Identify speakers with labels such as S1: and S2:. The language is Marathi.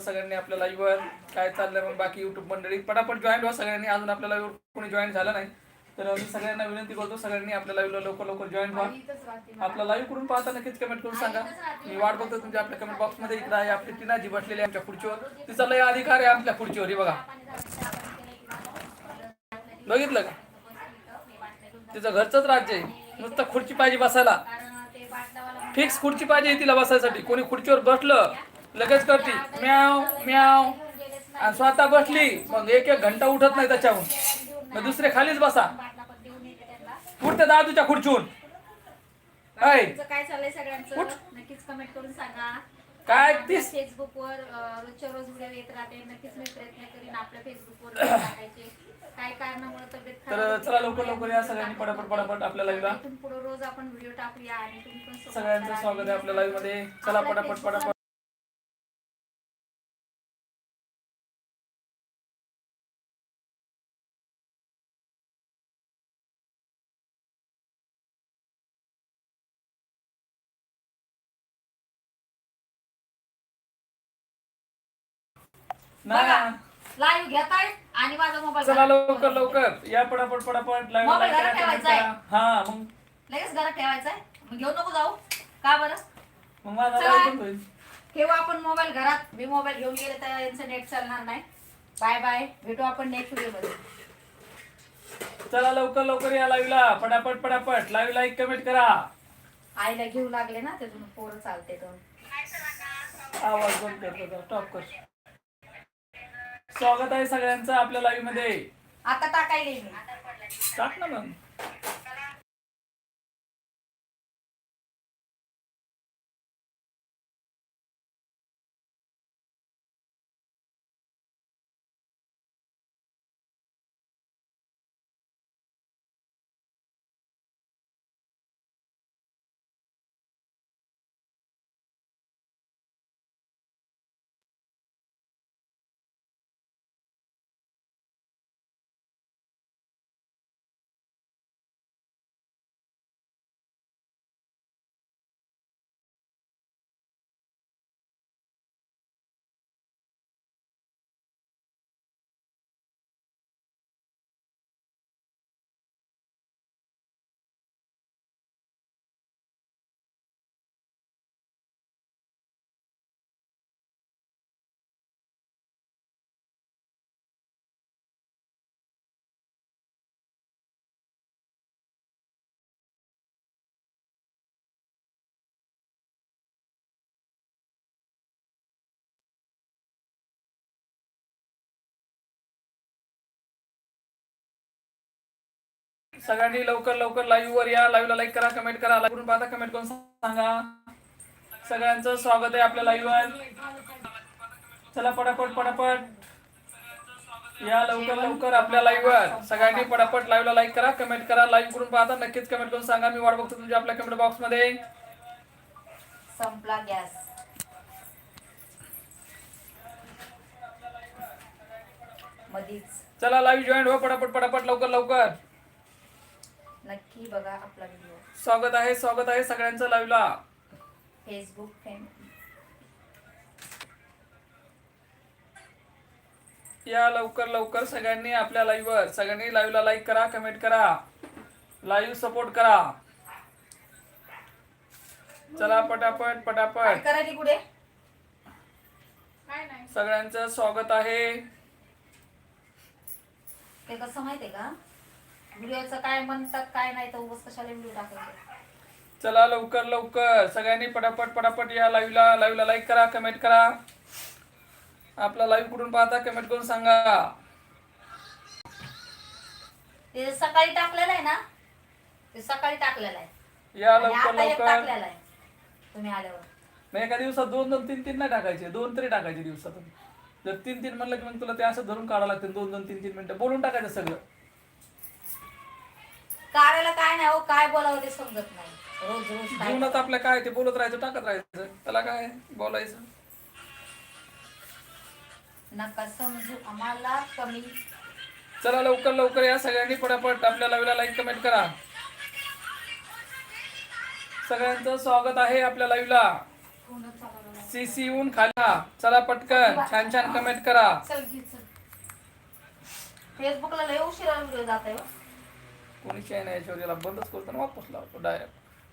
S1: सगळ्यांनी आपल्या लाईव्हवर काय चाललंय मग बाकी युट्यूब मंडळी. पटापट जॉईन व्हा सगळ्यांनी. अजून आपल्या लाईव्हवर कोणी जॉईन झालं नाही. तर मी सगळ्यांना विनंती करतो सगळ्यांनी आपल्या लाईव्हला लवकर लवकर जॉईन व्हा. आपला लाईव्ह करून पाहता नक्कीच कमेंट करून सांगा. मी वाट बघतो तुमच्या आपल्या कमेंट बॉक्समध्ये. इकडे आहे आपली टीना जी बसलेली आमच्या खुर्चीवर. तिचा लय अधिकार आहे आमच्या खुर्चीवर. हे बघा. बघितलं का? तिचं घरचंच राज्य आहे. नुसतं खुर्ची पाहिजे बसायला. फिक्स खुर्ची पाहिजे तिला बसायसाठी. कोणी खुर्चीवर बसलं लगेच करते. म्याव म्याव. आणि स्वतः बसली. मग एक एक घंटा उठत नाही त्याच्याहून. मग दुसरे खालीच बसा. उठते दादूच्या
S2: तुमचं काय चाललंय सगळ्यांचं? नक्कीच कमेंट करून सांगा.
S1: काय तीस?
S2: फेसबुक वर रोजच्या रोज व्हिडिओ येत राहते. नक्कीच मी प्रयत्न करीन आपल्या फेसबुक वर टाकायचे. काय कारणामुळे तब्येत
S1: तर चला लवकर लवकर या सगळ्यांनी पटापट पटापट आपल्या लाईव्हला
S2: इथून पुढे रोज आपण व्हिडिओ टाकूया आणि तुम्ही पण support
S1: सगळ्यांचं. स्वागत आहे आपल्या लाईव्हमध्ये. चला पटापट पटापट.
S2: बघा लाईव्ह घेताय आणि माझा मोबाईल
S1: चला लवकर लवकर. या पटापट पटापट लाईव्ह
S2: मोबाईल घरात ठेवायचा आहे.
S1: हा मग.
S2: लगेच घरात ठेवायचा आहे. मग घेऊ नको जाऊ. का बरं?
S1: मग माझा
S2: चला.
S1: live बंद होईल.
S2: ठेवू आपण मोबाईल घरात. मी मोबाईल घेऊन गेले तर यांचं नेट चालणार नाही. बाय बाय भेटू आपण नेक्स्ट व्हिडिओमध्ये.
S1: चला लवकर लवकर या लाईव्हला पटापट पटापट लाईव्ह लाईक कमेंट करा.
S2: आईला घेऊ लागले ना त्यातून पोरं चालते तर
S1: आवाज बंद करतो स्टॉप कर. स्वागत आहे सगळ्यांचं आपल्या लाईव्हमध्ये.
S2: आता टाकायला
S1: टाक ना मग. सगळ्यांनी लवकर लवकर लाईव्ह वर या. लाईव्हला लाईक करा कमेंट करा. लाईव्ह पाहता कमेंट करून सांगा. सगळ्यांचं स्वागत आहे आपल्या लाईव्ह वर. चला पटापट पटापट. या लवकर लवकर आपल्या लाईव्ह वर. सगळ्यांनी पटापट लाईव्हला लाईक करा कमेंट करा. लाईव्ह करून पाहता नक्कीच कमेंट करून सांगा. मी वाट बघतो तुमच्या आपल्या कमेंट बॉक्समध्ये.
S2: संपला गॅस.
S1: चला लाईव्ह जॉईन हो. पटापट पटापट लवकर लवकर.
S2: नक्की बघा आपला व्हिडिओ
S1: स्वागत आहे स्वागत आहे सगळ्यांचं लाईव्हला
S2: फेसबुक फेम
S1: या लवकर लवकर सगळ्यांनी आपल्या लाईव्हवर सगळ्यांनी लाईव्हला लाईक करा कमेंट करा. लाईव्ह सपोर्ट करा. चला पटापट पटापट. सगळ्यांचं स्वागत आहे.
S2: ते कसं माहितीये का? व्हिडिओचं काय म्हणतात काय नाही तर उगाच कशाला व्हिडिओ टाकायचे?
S1: चला लवकर लवकर. सगळ्यांनी पटापट पटापट या लाईव्हला लाईव्हला लाईक करा कमेंट करा. आपला लाईव्ह कुठून पाहता कमेंट करून सांगा.
S2: ते सकाळी टाकलेलं आहे ना ते सकाळी टाकलेलं आहे.
S1: या
S2: आणि
S1: लवकर
S2: आता एक
S1: लवकर.
S2: टाकलेलं आहे. तुम्ही आल्यावर.
S1: मग एका दिवसात दोन दोन तीन तीन नाही टाकायचे. दोन तरी टाकायचे दिवसातून. जर तीन तीन म्हणलं की मग तुला ते असं धरून काढावं लागते. दोन दोन तीन तीन मिनिटं बोलून टाकायचं सगळं.
S2: नाही हो काय बोलावं ते समजत नाही. रोज रोज काय
S1: जीवनात आपल्या काय ते बोलत राहायचं टाकत राहायचं. त्याला काय बोलायचं?
S2: नका समजू आम्हाला कमी
S1: चला लवकर लवकर या सगळ्यांनी पटापट आपल्या लाईव्हला लाईक कमेंट करा. सगळ्यांचं स्वागत आहे आपल्या लाईव्हला
S2: चालवला नाही.
S1: सी सी येऊन खाला. चला पटकन. छान छान कमेंट करा.
S2: चल घे चल फेसबुकला लय उशिरा जात आहे
S1: कोणी नाही याच्यावर याला बंदच करतो ना वापस लावतो डायरेक्ट